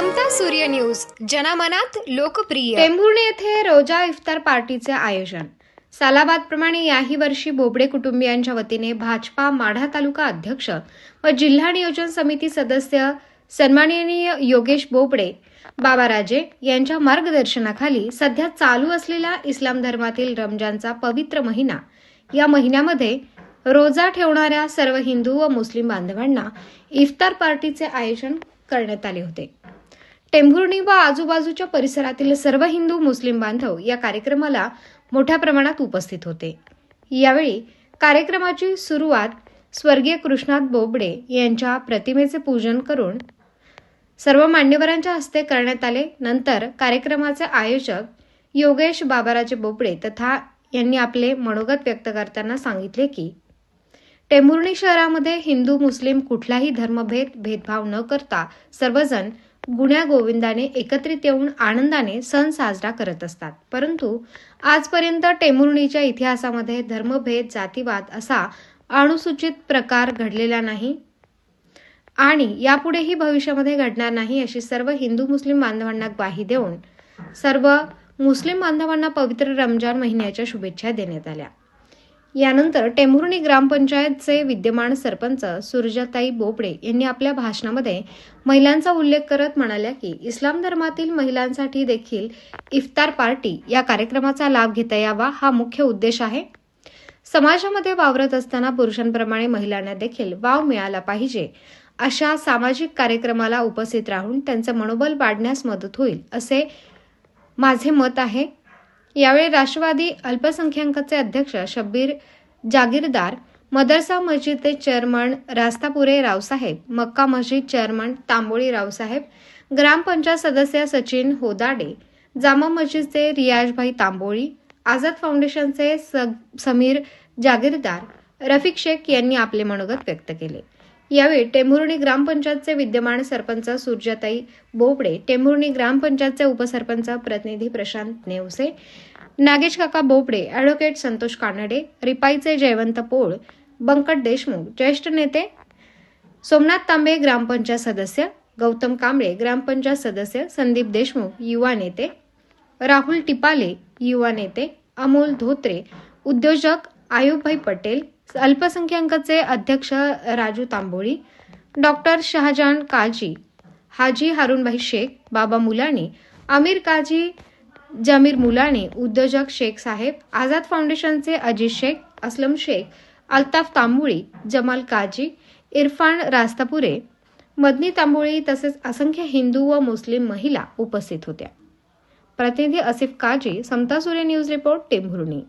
समता सूर्य न्यूज. जनमनात लोकप्रिय. टेंभुर्णी येथे रोजा इफ्तार पार्टीचे आयोजन. सालाबादप्रमाणे याही वर्षी बोबडे कुटुंबियांच्या वतीने भाजपा माढा तालुका अध्यक्ष व जिल्हा नियोजन समिती सदस्य सन्माननीय योगेश बोबडे बाबाराजे यांच्या मार्गदर्शनाखाली सध्या चालू असलेला इस्लाम धर्मातील रमजानचा पवित्र महिना. या महिन्यामध्ये रोजा ठेवणाऱ्या सर्व हिंदू व मुस्लिम बांधवांना इफ्तार पार्टीचे आयोजन करण्यात आले होते. टेंभुर्णी व आजूबाजूच्या परिसरातील सर्व हिंदू मुस्लिम बांधव या कार्यक्रमाला मोठ्या प्रमाणात उपस्थित होते. यावेळी कार्यक्रमाची सुरुवात स्वर्गीय कृष्णात बोबडे यांच्या प्रतिमेचे पूजन करून सर्व मान्यवरांच्या हस्ते करण्यात आले. नंतर कार्यक्रमाचे आयोजक योगेश बाबाराजे बोबडे तथा यांनी आपले मनोगत व्यक्त करताना सांगितले की टेंभुर्णी शहरामध्ये हिंदू मुस्लिम कुठलाही धर्मभेद भेदभाव न करता सर्वजण गुण्या गोविंदाने एकत्रित येऊन आनंदाने सण साजरा करत असतात. परंतु आजपर्यंत टेमुर्णीच्या इतिहासामध्ये धर्मभेद जातीवाद असा अनुसूचित प्रकार घडलेला नाही आणि यापुढेही भविष्यामध्ये घडणार नाही अशी सर्व हिंदू मुस्लिम बांधवांना ग्वाही देऊन सर्व मुस्लिम बांधवांना पवित्र रमजान महिन्याच्या शुभेच्छा देण्यात आल्या. यानंतर टेंभुर्णी ग्रामपंचायतचे विद्यमान सरपंच सुरजाताई बोबडे यांनी आपल्या भाषणामध्ये महिलांचा उल्लेख करत म्हणाल्या की इस्लाम धर्मातील महिलांसाठी देखील इफ्तार पार्टी या कार्यक्रमाचा लाभ घेता यावा हा मुख्य उद्देश आहे. समाजामध्ये वावरत असताना पुरुषांप्रमाणे महिलांना देखील वाव मिळाला पाहिजे अशा सामाजिक कार्यक्रमाला उपस्थित राहून त्यांचं मनोबल वाढण्यास मदत होईल असे माझे मत आहे. यावेळी राष्ट्रवादी अल्पसंख्याकाचे अध्यक्ष शब्बीर जागीरदार मदरसा मस्जिदचे चेअरमन रास्तापुरे रावसाहेब मक्का मस्जिद चेअरमन तांबोळी रावसाहेब ग्रामपंचायत सदस्य सचिन होदाडे जामा मस्जिदचे रियाजभाई तांबोळी आझाद फाउंडेशनचे स- समीर जागीरदार रफिक शेख यांनी आपले मनोगत व्यक्त केले. यावेळी टेंभुर्णी ग्रामपंचायतचे विद्यमान सरपंच सुरजाताई बोबडे टेंभुर्णी ग्रामपंचायतचे उपसरपंच प्रतिनिधी प्रशांत नेवसे नागेश काका बोबडे अॅडव्होकेट संतोष कानडे रिपाईचे जयवंत पोळ बंकट देशमुख ज्येष्ठ नेते सोमनाथ तांबे ग्रामपंचायत सदस्य गौतम कांबळे ग्रामपंचायत सदस्य संदीप देशमुख युवा नेते राहुल टिपाले युवा नेते अमोल धोत्रे उद्योजक आयुबभाई पटेल अल्पसंख्याकांचे अध्यक्ष राजू तांबोळी डॉक्टर शहाजान काजी हाजी हारूनभाई शेख बाबा मुलानी आमिर काजी जमीर मुलानी उद्योजक शेख साहेब आझाद फाउंडेशनचे अजित शेख असलम शेख अल्ताफ तांबोळी जमाल काजी इरफान रास्तापुरे मदनी तांबोळी तसेच असंख्य हिंदू व मुस्लिम महिला उपस्थित होत्या. प्रतिनिधी असिफ काजी समता सूर्य न्यूज रिपोर्ट टेंभुर्णी.